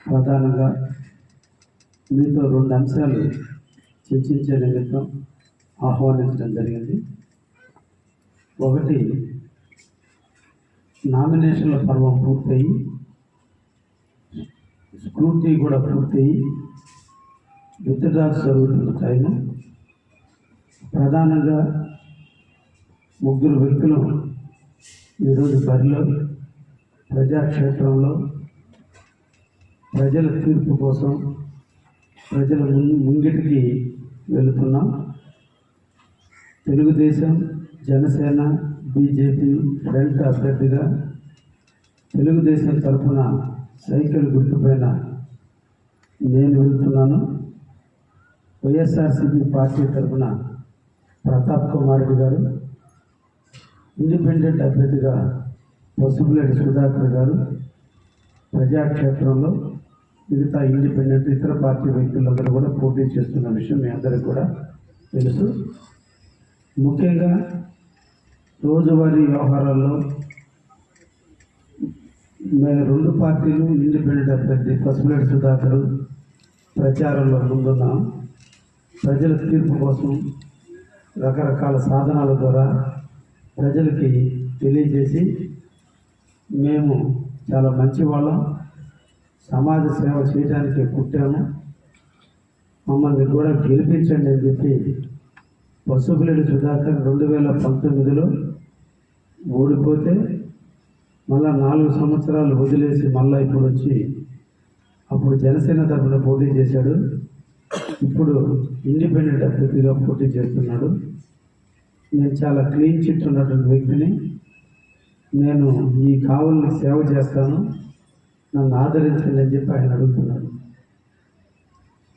ప్రధానంగా మీతో రెండు అంశాలు చర్చించే నిమిత్తం ఆహ్వానించడం జరిగింది. ఒకటి నామినేషన్ల పర్వం పూర్తయి స్క్రూటీ కూడా పూర్తయి విత్డ్రాల్స్ జరుగుతున్న టైము ప్రధానంగా ముగ్గురు వ్యక్తులు ఈరోజు బరిలో ప్రజాక్షేత్రంలో ప్రజల తీర్పు కోసం ప్రజల ముంగిటికి వెళుతున్నాం. తెలుగుదేశం జనసేన బీజేపీ ఫ్రంట్ అభ్యర్థిగా తెలుగుదేశం తరఫున సైకిల్ గుర్తుపైన నేను వెళ్తున్నాను. వైఎస్ఆర్సీపీ పార్టీ తరఫున ప్రతాప్ కుమార్ గారు ఇండిపెండెంట్ అభ్యర్థిగా పసుపులేటి సుధాకర్ గారు ప్రజాక్షేత్రంలో మిగతా ఇండిపెండెంట్ ఇతర పార్టీ వ్యక్తులందరూ కూడా పోటీ చేస్తున్న విషయం మీ అందరికీ కూడా తెలుసు. ముఖ్యంగా రోజువారీ వ్యవహారాల్లో రెండు పార్టీలు ఇండిపెండెంట్ అభ్యర్థి పసుపులేటి సుధాకర్ ప్రచారంలో ముందున్నాం. ప్రజల తీర్పు కోసం రకరకాల సాధనాల ద్వారా ప్రజలకి తెలియజేసి మేము చాలా మంచి వాళ్ళం సమాజ సేవ చేయడానికి పుట్టాము. మమ్మల్ని కూడా గెలిపించండి అని చెప్పి పసుపులేడి సుధాకర్ రెండు వేల పంతొమ్మిదిలో ఓడిపోతే మళ్ళా నాలుగు సంవత్సరాలు వదిలేసి మళ్ళీ ఇప్పుడు వచ్చి అప్పుడు జనసేన తరఫున పోటీ చేశాడు. ఇప్పుడు ఇండిపెండెంట్ అభ్యర్థిగా పోటీ చేస్తున్నాడు. నేను చాలా క్లీన్ చిట్ ఉన్నటువంటి వ్యక్తిని. నేను ఈ కావల్ని సేవ చేస్తాను. నన్ను ఆదరించండి అని చెప్పి ఆయన అడుగుతున్నాడు.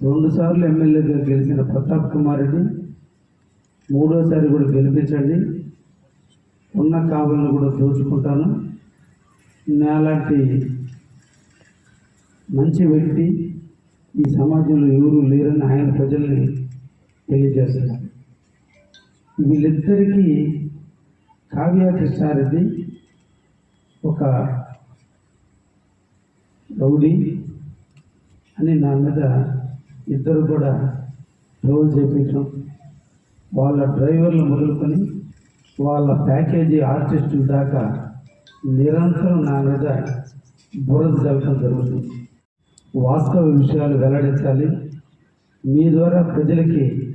రెండుసార్లు ఎమ్మెల్యేగా గెలిచిన ప్రతాప్ కుమార్ రెడ్డి మూడోసారి కూడా గెలిపించండి. ఉన్న కావులను కూడా దోచుకుంటాను. నాలాంటి మంచి వ్యక్తి ఈ సమాజంలో ఎవరు లేరని ఆయన ప్రజల్ని తెలియజేస్తున్నారు. వీళ్ళిద్దరికీ కావ్య కృష్ణారెడ్డి ఒక రౌడీ అని నా మీద ఇద్దరు కూడా రోల్ చేపించడం వాళ్ళ డ్రైవర్లు మొదలుకొని వాళ్ళ ప్యాకేజీ ఆర్టిస్టుల దాకా నిరంతరం నా మీద బురద జరగడం జరుగుతుంది. వాస్తవ విషయాలు వెల్లడించాలి. మీ ద్వారా ప్రజలకి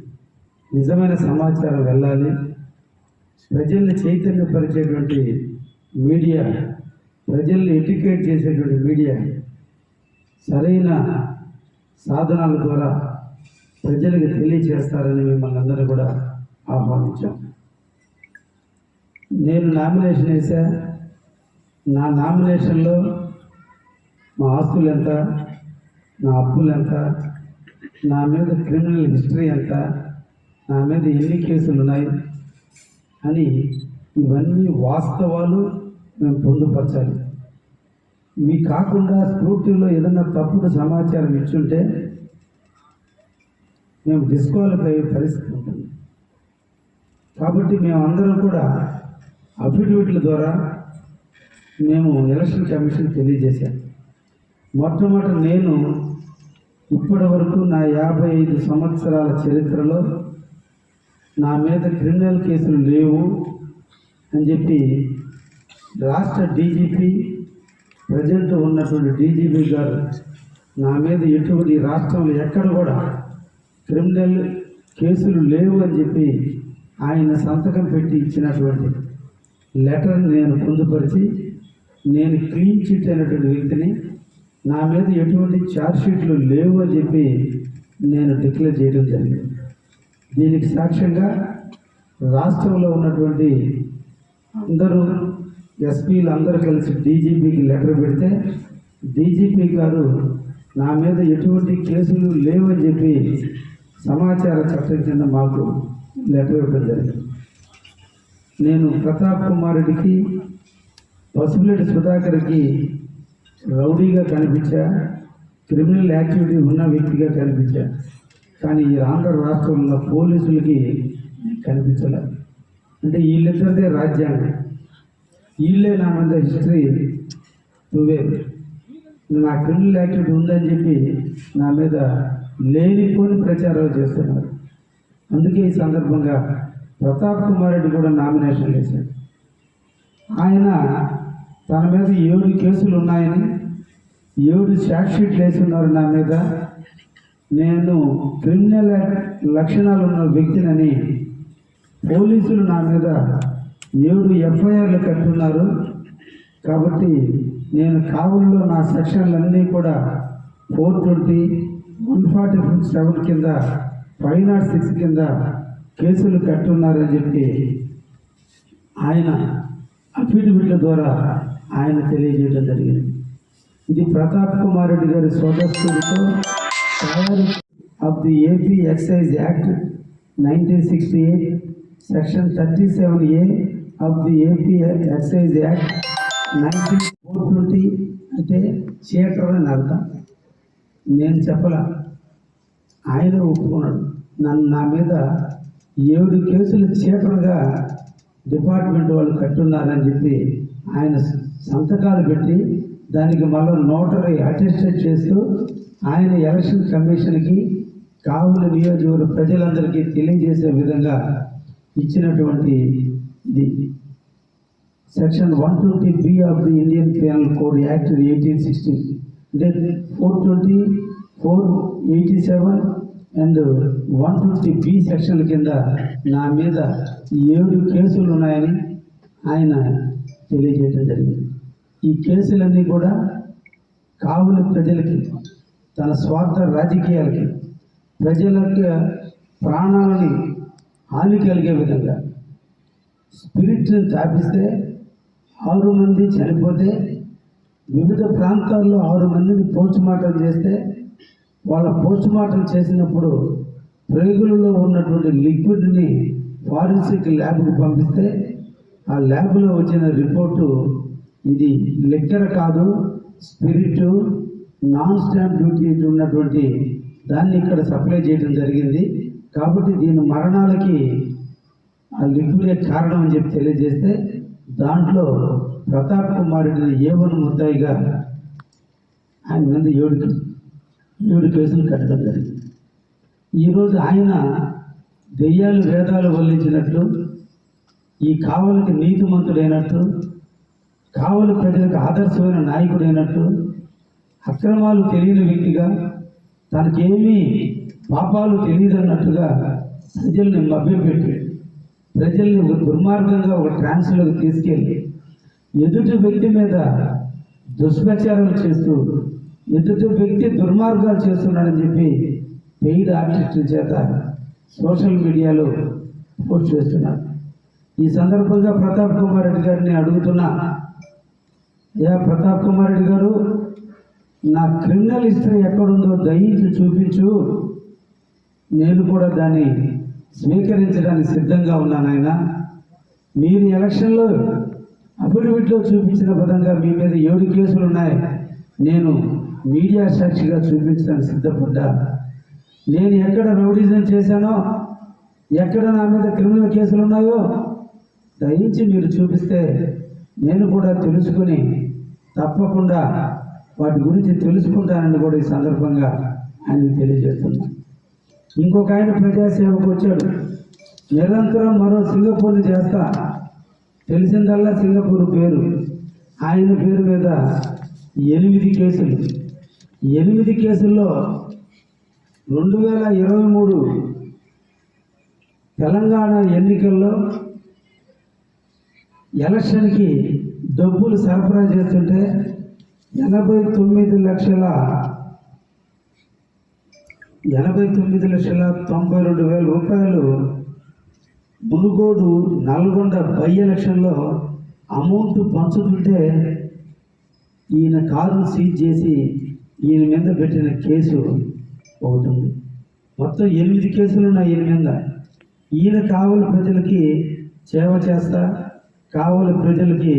నిజమైన సమాచారం వెళ్ళాలి ప్రజల్ని చైతన్యపరిచేటువంటి మీడియా ప్రజల్ని ఎడ్యుకేట్ చేసేటువంటి మీడియా సరైన సాధనాల ద్వారా ప్రజలకు తెలియచేస్తారని మిమ్మల్ని అందరూ కూడా ఆహ్వానించాం. నేను నామినేషన్ వేసా నా నామినేషన్లో మా ఆస్తులు ఎంత? నా అప్పులు ఎంత? నా మీద క్రిమినల్ హిస్టరీ ఎంత? నా మీద ఎన్ని కేసులు ఉన్నాయి? అని ఇవన్నీ వాస్తవాలు మేము పొందుపరచాలి. ఇవి కాకుండా స్క్రూటీలో ఏదైనా తప్పుడు సమాచారం ఇచ్చుంటే మేము డిస్క్వాలిఫై అయ్యే పరిస్థితి ఉంటుంది. కాబట్టి మేమందరం కూడా అఫిడవిట్ల ద్వారా మేము ఎలక్షన్ కమిషన్ తెలియజేశాం. మొట్టమొదటి నేను ఇప్పటి వరకు నా యాభై ఐదు సంవత్సరాల చరిత్రలో నా మీద క్రిమినల్ కేసులు లేవు అని చెప్పి రాష్ట్ర డీజీపీ ప్రజెంట్ ఉన్నటువంటి డీజీపీ గారు నా మీద ఎటువంటి రాష్ట్రంలో ఎక్కడ కూడా క్రిమినల్ కేసులు లేవు అని చెప్పి ఆయన సంతకం పెట్టి ఇచ్చినటువంటి లెటర్ నేను పొందుపరిచి నేను క్లీన్ చిట్ అయినటువంటి వ్యక్తిని నా మీద ఎటువంటి ఛార్జ్ షీట్లు లేవు అని చెప్పి నేను డిక్లేర్ చేయడం జరిగింది. దీనికి సాక్ష్యంగా రాష్ట్రంలో ఉన్నటువంటి అందరూ ఎస్పీలు అందరూ కలిసి డీజీపీకి లెటర్ పెడితే డీజీపీ గారు నా మీద ఎటువంటి కేసులు లేవని చెప్పి సమాచార చట్టం కింద మాకు లెటర్ ఇవ్వడం జరిగింది. నేను ప్రతాప్ కుమార్ రెడ్డికి పసుపులేటి సుధాకర్కి రౌడీగా కనిపించా క్రిమినల్ యాక్టివిటీ ఉన్న వ్యక్తిగా కనిపించా. కానీ ఈ ఆంధ్ర రాష్ట్రంలో పోలీసులకి కనిపించలే. అంటే వీళ్ళిద్దరిదే రాజ్యాంగం. వీళ్ళే నా మీద హిస్టరీ నువ్వే. నా క్రిమినల్ యాక్టివిటీ ఉందని చెప్పి నా మీద లేనిపోని ప్రచారాలు చేస్తున్నారు. అందుకే ఈ సందర్భంగా ప్రతాప్ కుమార్ రెడ్డి కూడా నామినేషన్ వేశాడు. ఆయన తన మీద ఏడు కేసులు ఉన్నాయని ఏడు షార్ట్షీట్లు వేసి ఉన్నారు నా మీద. నేను క్రిమినల్ లక్షణాలు ఉన్న వ్యక్తినని పోలీసులు నా మీద ఏడు ఎఫ్ఐఆర్లు కట్టున్నారు కాబట్టి నేను కావుల్లో నా సెక్షన్లన్నీ కూడా four twenty one forty seven కింద ఫైవ్ నాట్ సిక్స్ కింద కేసులు కట్టున్నారని చెప్పి ఆయన అఫిడవిట్ల ద్వారా ఆయన తెలియజేయడం జరిగింది. ఇది ప్రతాప్ కుమార్ రెడ్డి గారి స్వదస్తుడితో తయారు of the AP excise act nineteen sixty eight section thirty seven A of the AP excise act nineteen four twenty అంటే థియేటర్ అని అర్థం నేను చెప్పలా ఆయన ఒప్పుకున్నాడు. నన్ను నా మీద ఏడు కేసులు థియేటర్గా డిపార్ట్మెంట్ వాళ్ళు కట్టున్నారని చెప్పి ఆయన సంతకాలు పెట్టి దానికి మళ్ళీ నోటరీ అటెస్టెడ్ చేస్తూ ఆయన ఎలక్షన్ కమిషన్కి కావుల నియోజకవర్గ ప్రజలందరికీ తెలియజేసే విధంగా ఇచ్చినటువంటి ఇది section one twenty B of the Indian penal code act eighteen sixty అంటే four twenty four eighty seven and one twenty B సెక్షన్ల కింద నా మీద ఏడు కేసులు ఉన్నాయని ఆయన తెలియజేయడం జరిగింది. ఈ కేసులన్నీ కూడా కావుల ప్రజలకి తన స్వార్థ రాజకీయాలకి ప్రజలకు ప్రాణాలని హాని కలిగే విధంగా స్పిరిట్ని తాపిస్తే ఆరు మంది చనిపోతే వివిధ ప్రాంతాల్లో ఆరు మందిని పోస్టుమార్టం చేస్తే వాళ్ళ పోస్టుమార్టం చేసినప్పుడు ప్రేగులలో ఉన్నటువంటి లిక్విడ్ని ఫారెన్సిక్ ల్యాబ్కి పంపిస్తే ఆ ల్యాబ్లో వచ్చిన రిపోర్టు ఇది లెక్చర్ కాదు స్పిరిట్ నాన్ స్టాంప్ డ్యూటీ ఉన్నటువంటి దాన్ని ఇక్కడ సప్లై చేయడం జరిగింది. కాబట్టి దీని మరణాలకి ఆ లిక్విడే కారణం అని చెప్పి తెలియజేస్తే దాంట్లో ప్రతాప్ కుమార్ ఏవన్ ముద్దాయిగా ఆయన మీద ఏడు ఏడు కేసులు కట్టడం జరిగింది. ఈరోజు ఆయన దెయ్యాలు వేదాలు వల్లించినట్లు ఈ కావలికి నీతిమంతుడైనట్టు కావలి ప్రజలకు ఆదర్శమైన నాయకుడైనట్టు అక్రమాలు తెలియని వ్యక్తిగా తనకేమీ పాపాలు తెలియదన్నట్టుగా ప్రజల్ని మభ్యపెట్టి ప్రజల్ని ఒక దుర్మార్గంగా ఒక ట్రాన్స్లోకి తీసుకెళ్ళి ఎదుటి వ్యక్తి మీద దుష్ప్రచారం చేస్తూ ఎదుటి వ్యక్తి దుర్మార్గాలు చేస్తున్నాడని చెప్పి పెయిడ్ ఆర్టిస్టుల చేత సోషల్ మీడియాలో పోస్ట్ చేస్తున్నారు. ఈ సందర్భంగా ప్రతాప్ కుమార్ రెడ్డి గారిని అడుగుతున్నా యా ప్రతాప్ కుమార్ రెడ్డి గారు నా క్రిమినల్ హిస్టరీ ఎక్కడుందో దయించి చూపించు. నేను కూడా దాన్ని స్వీకరించడానికి సిద్ధంగా ఉన్నాను ఆయన మీరు ఎలక్షన్లో అఫిడవిట్లో చూపించిన విధంగా మీ మీద ఏడు కేసులు ఉన్నాయి. నేను మీడియా సాక్షిగా చూపించడానికి సిద్ధపడ్డా. నేను ఎక్కడ రౌడీజం చేశానో ఎక్కడ నా మీద క్రిమినల్ కేసులు ఉన్నాయో దయించి మీరు చూపిస్తే నేను కూడా తెలుసుకుని తప్పకుండా వాటి గురించి తెలుసుకుంటానని కూడా ఈ సందర్భంగా ఆయనకు తెలియజేస్తున్నాను ఇంకొక ఆయన ప్రజాసేవకు వచ్చాడు. నిరంతరం మరో సింగపూర్ని చేస్తా. తెలిసిందల్లా సింగపూర్ పేరు. ఆయన పేరు మీద ఎనిమిది కేసులు. ఎనిమిది కేసుల్లో రెండు వేల ఇరవై మూడు తెలంగాణ ఎన్నికల్లో ఎలక్షన్కి డబ్బులు సరఫరా చేస్తుంటే ఎనభై తొమ్మిది లక్షల ఎనభై తొమ్మిది లక్షల తొంభై రెండు వేల రూపాయలు మునుగోడు నల్గొండ బై ఎలక్షన్లో అమౌంట్ పంచుతుంటే ఈయన కారు సీజ్ చేసి ఈయన మీద పెట్టిన కేసు ఒకటి ఉంది. మొత్తం ఎనిమిది కేసులు ఉన్నాయి ఈయన మీద. ఈయన కావలి ప్రజలకి సేవ చేస్తా కావలి ప్రజలకి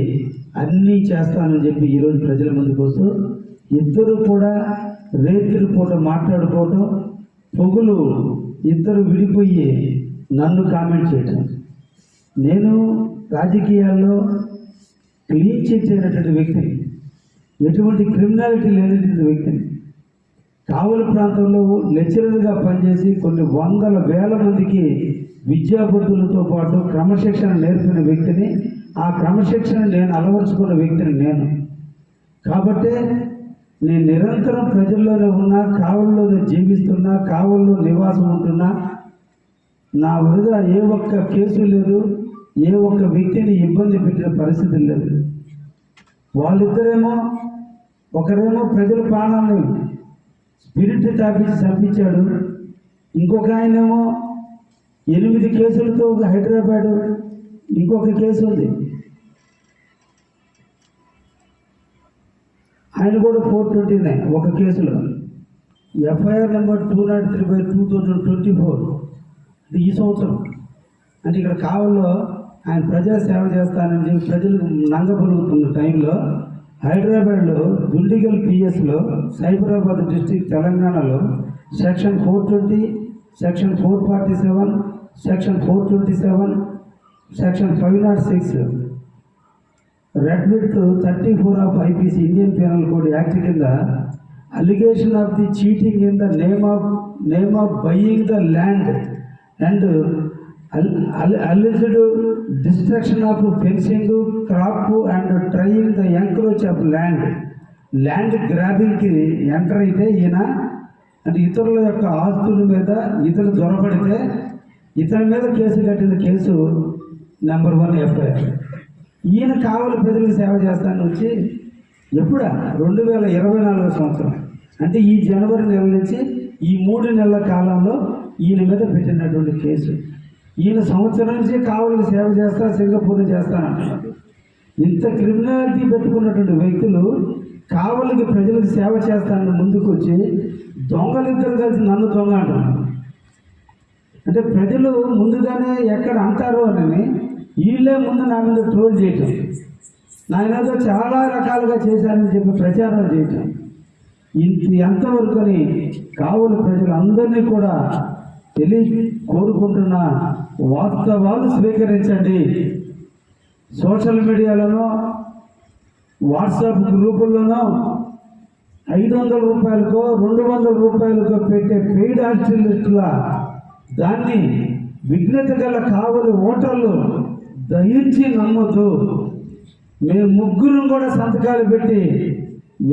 అన్నీ చేస్తానని చెప్పి ఈరోజు ప్రజల ముందుకు వస్తూ ఇద్దరు కూడా రేత్రి పూట మాట్లాడుకోవటం పొగులు ఇద్దరు విడిపోయి నన్ను కామెంట్ చేయటం. నేను రాజకీయాల్లో క్లీన్ చిట్ అయినటువంటి వ్యక్తిని ఎటువంటి క్రిమినాలిటీ లేనటువంటి వ్యక్తిని కావలి ప్రాంతంలో లెక్చరర్గా పనిచేసి కొన్ని వందల వేల మందికి విద్యాబుద్ధులతో పాటు క్రమశిక్షణ నేర్పిన వ్యక్తిని ఆ క్రమశిక్షణ నేను అలవరుచుకున్న వ్యక్తిని నేను. కాబట్టే నేను నిరంతరం ప్రజల్లోనే ఉన్నా కావలిలోనే జీవిస్తున్నా కావల్లో నివాసం ఉంటున్నా. నా మీద ఏ ఒక్క కేసు లేదు ఏ ఒక్క వ్యక్తిని ఇబ్బంది పెట్టిన పరిస్థితి లేదు. వాళ్ళిద్దరేమో ఒకరేమో ప్రజల ప్రాణాలను స్పిరిట్ తాపించి చంపించాడు. ఇంకొక ఆయనేమో ఎనిమిది కేసులతో హైదరాబాదు ఇంకొక కేసు ఉంది. ఆయన కూడా ఫోర్ ట్వంటీ నైన్ ఒక కేసులో. FIR number two nought three by two thousand twenty four. అంటే ఈ సంవత్సరం. అంటే ఇక్కడ కావల్లో ఆయన ప్రజా సేవ చేస్తానని చెప్పి ప్రజలకు నంగబలుగుతున్న టైంలో హైదరాబాద్లో దుండిగల్ పిఎస్లో సైబరాబాద్ డిస్టిక్ తెలంగాణలో section four twenty section four forty seven section four twenty seven section five nought six. Read with thirty four of IPC Indian penal code act కింద allegation of the cheating in the name of name of buying the land and alleged destruction of fencing crop and trying the encroach of land. Land గ్రాబింగ్కి enter అయితే ఈయన అంటే ఇతరుల యొక్క ఆస్తుల మీద ఇతరులు దొరపడితే ఇతని మీద కేసు కట్టిన కేసు నెంబర్ వన్ ఎఫ్ఐఆర్ ఈయన కావలి ప్రజలకు సేవ చేస్తాను వచ్చి ఎప్పుడా? రెండు వేల ఇరవై నాలుగో సంవత్సరం. అంటే ఈ జనవరి నెల నుంచి ఈ మూడు నెలల కాలంలో ఈయన మీద పెట్టినటువంటి కేసు. ఈయన సంవత్సరం నుంచి కావలికి సేవ చేస్తా సింగపూర్ చేస్తానంటున్నారు ఇంత క్రిమినాలిటీ పెట్టుకున్నటువంటి వ్యక్తులు కావలికి ప్రజలకు సేవ చేస్తానని ముందుకు వచ్చి దొంగలిద్దరు కలిసి నన్ను దొంగ అంటున్నారు. అంటే ప్రజలు ముందుగానే ఎక్కడ అంటారో అని వీళ్ళే ముందు నా మీద ట్రోల్ చేయటం. నాయనతో చాలా రకాలుగా చేశారని చెప్పి ప్రచారం చేయటం. ఇంత ఎంతవరకుని కావలి ప్రజలందరినీ కూడా తెలియ కోరుకుంటున్న వాస్తవాలు స్వీకరించండి. సోషల్ మీడియాలోనో వాట్సాప్ గ్రూపుల్లోనో ఐదు వందల రూపాయలకో రెండు వందల రూపాయలకో పెట్టే పెయిడ్ ఆర్టిస్టుల దాన్ని విఘ్నత గల కావలి ఓటర్లు దయించి నమ్మొద్దు. మేము ముగ్గురు కూడా సంతకాలు పెట్టి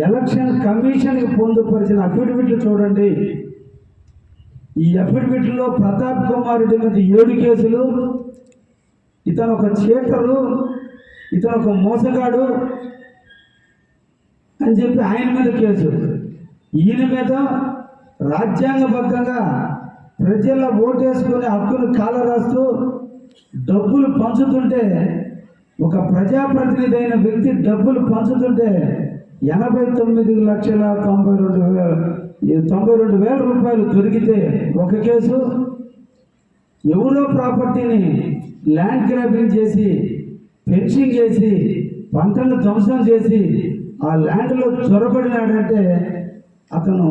ఎలక్షన్ కమిషన్కి పొందుపరిచిన అఫిడవిట్లు చూడండి. ఈ అఫిడవిట్లో ప్రతాప్ కుమార్ రెడ్డి మీద ఏడు కేసులు ఇతను ఒక చీటరు ఇతను ఒక మోసగాడు అని చెప్పి ఆయన మీద కేసు. ఈయన మీద రాజ్యాంగబద్ధంగా ప్రజల ఓటేసుకునే హక్కును కాల రాస్తూ డబ్బులు పంచుతుంటే ఒక ప్రజాప్రతినిధి అయిన వ్యక్తి డబ్బులు పంచుతుంటే ఎనభై తొమ్మిది లక్షల తొంభై రెండు వేల తొంభై రెండు వేల రూపాయలు దొరికితే ఒక కేసు. ఎవరో ప్రాపర్టీని ల్యాండ్ గ్రాబింగ్ చేసి ఫెన్సింగ్ చేసి పంటను ధ్వంసం చేసి ఆ ల్యాండ్లో జ్వరబడినాడంటే అతను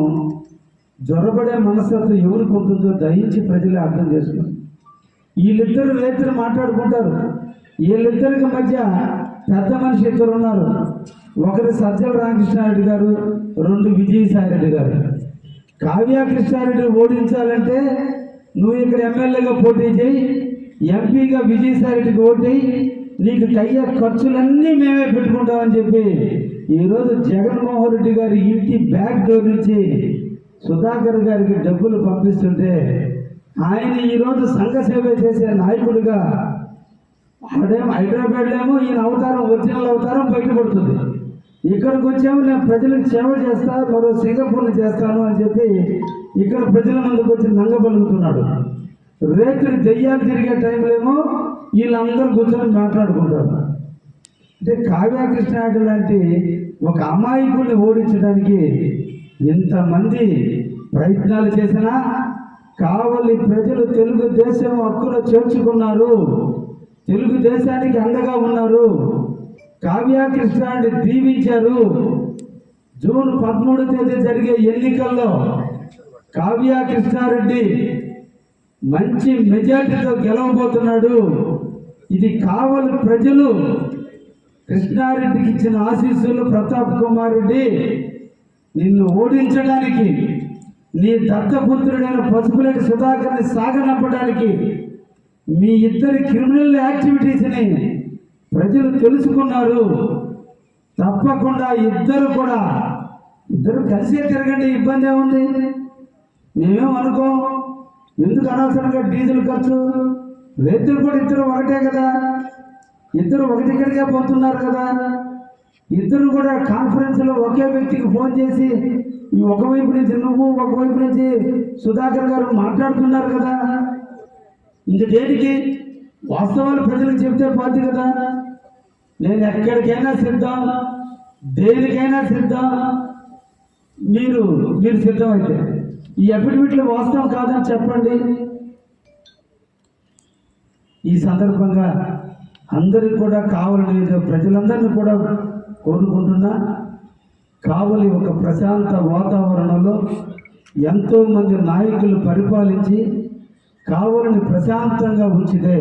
జ్వరబడే మనస్తత్వం ఎవరికి ఉంటుందో దయించి ప్రజలే అర్థం చేసుకోండి వీళ్ళిద్దరు రైతులు మాట్లాడుకుంటారు. వీళ్ళిద్దరికి మధ్య పెద్ద మనిషి ఇద్దరు ఉన్నారు. ఒకరు సజ్జల రామకృష్ణారెడ్డి గారు రెండు విజయసాయిరెడ్డి గారు. కావ్యకృష్ణారెడ్డి ఓడించాలంటే నువ్వు ఇక్కడ ఎమ్మెల్యేగా పోటీ చేయి ఎంపీగా విజయసాయిరెడ్డికి ఓటేయి నీకు కయ్య ఖర్చులన్నీ మేమే పెట్టుకుంటామని చెప్పి ఈరోజు జగన్మోహన్ రెడ్డి గారి ఇంటి బ్యాక్ డోర్ నుంచి సుధాకర్ గారికి డబ్బులు పంపిస్తుంటే ఆయన ఈరోజు సంఘ సేవ చేసే నాయకుడిగా ఆడేమో హైదరాబాద్లేమో ఏమో ఈయన అవతారం ఒరిజినల్ అవతారం బయటపడుతుంది ఇక్కడికి వచ్చేమో నేను ప్రజలకు సేవ చేస్తా మరో సింగపూర్ని చేస్తాను అని చెప్పి ఇక్కడ ప్రజల ముందుకు వచ్చి నంగబలుగుతున్నాడు రేతులు దెయ్యాలు తిరిగే టైంలో ఏమో వీళ్ళందరూ కూర్చొని మాట్లాడుకుంటారు. అంటే కావ్యకృష్ణాడు లాంటి ఒక అమాయకుల్ని ఓడించడానికి ఎంతమంది ప్రయత్నాలు చేసినా కావలి ప్రజలు తెలుగుదేశం హక్కును చేర్చుకున్నారు. తెలుగుదేశానికి అండగా ఉన్నారు. కావ్యకృష్ణాన్ని దీవించారు. జూన్ పదమూడు తేదీ జరిగే ఎన్నికల్లో కావ్య కృష్ణారెడ్డి మంచి మెజార్టీతో గెలవబోతున్నాడు. ఇది కావలి ప్రజలు కృష్ణారెడ్డికి ఇచ్చిన ఆశీస్సులు ప్రతాప్ కుమార్ రెడ్డి నిన్ను ఓడించడానికి నీ దత్తపుత్రుడైన పసుపులేటి సుధాకర్ని సాగనంపడానికి మీ ఇద్దరి క్రిమినల్ యాక్టివిటీస్ని ప్రజలు తెలుసుకున్నారు. తప్పకుండా ఇద్దరు కూడా ఇద్దరు కలిసే తిరగండి ఇబ్బంది ఏముంది? మేమేం అనుకో ఎందుకు అనవసరంగా డీజిల్ ఖర్చు? రైతులు కూడా ఇద్దరు ఒకటే కదా? ఇద్దరు ఒకటి ఇక్కడికే పోతున్నారు కదా? ఇద్దరు కూడా కాన్ఫరెన్స్లో ఒకే వ్యక్తికి ఫోన్ చేసి ఒకవైపు నుంచి నువ్వు ఒకవైపు నుంచి సుధాకర్ గారు మాట్లాడుతున్నారు కదా. ఇంక దేనికి? వాస్తవాలు ప్రజలకు చెప్తే పోద్ది కదా. నేను ఎక్కడికైనా సిద్ధం దేనికైనా సిద్ధం. మీరు మీరు సిద్ధమైతే. ఈ అఫిడవిట్లు వాస్తవం కాదని చెప్పండి. ఈ సందర్భంగా అందరికి కూడా కావాలనేది ప్రజలందరినీ కూడా కోరుకుంటున్నా. కావలి ఒక ప్రశాంత వాతావరణంలో ఎంతో మంది నాయకులు పరిపాలించి కావలిని ప్రశాంతంగా ఉంచితే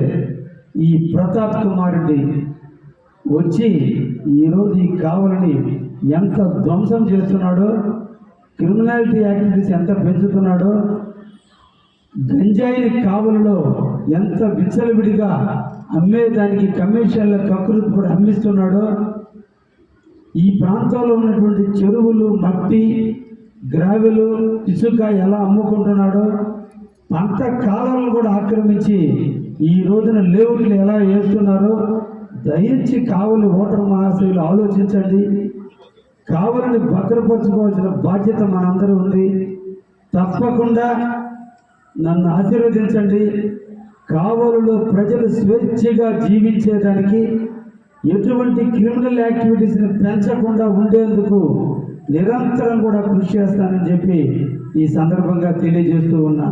ఈ ప్రతాప్ కుమార్ రెడ్డి వచ్చి ఈరోజు ఈ కావలిని ఎంత ధ్వంసం చేస్తున్నాడో క్రిమినాలిటీ యాక్టివిటీస్ ఎంత పెంచుతున్నాడో గంజాయిని కావలిలో ఎంత విచ్చలవిడిగా అమ్మేదానికి కమిషన్ల కకృతి కూడా అమ్మిస్తున్నాడో ఈ ప్రాంతంలో ఉన్నటువంటి చెరువులు మట్టి గ్రావెలు ఇసుక ఎలా అమ్ముకుంటున్నాడో పంట కాలాలను కూడా ఆక్రమించి ఈ రోజున లేవుట్లు ఎలా వేస్తున్నారో దయించి కావలి ఓటర్ మహాశయులు ఆలోచించండి. కావలిని భద్రపరచుకోవాల్సిన బాధ్యత మనందరూ ఉంది. తప్పకుండా నన్ను ఆశీర్వదించండి. కావలిలో ప్రజలు స్వేచ్ఛగా జీవించేదానికి ఎటువంటి క్రిమినల్ యాక్టివిటీస్ని పెంచకుండా ఉండేందుకు నిరంతరం కూడా కృషి చేస్తానని చెప్పి ఈ సందర్భంగా తెలియజేస్తూ ఉన్నా.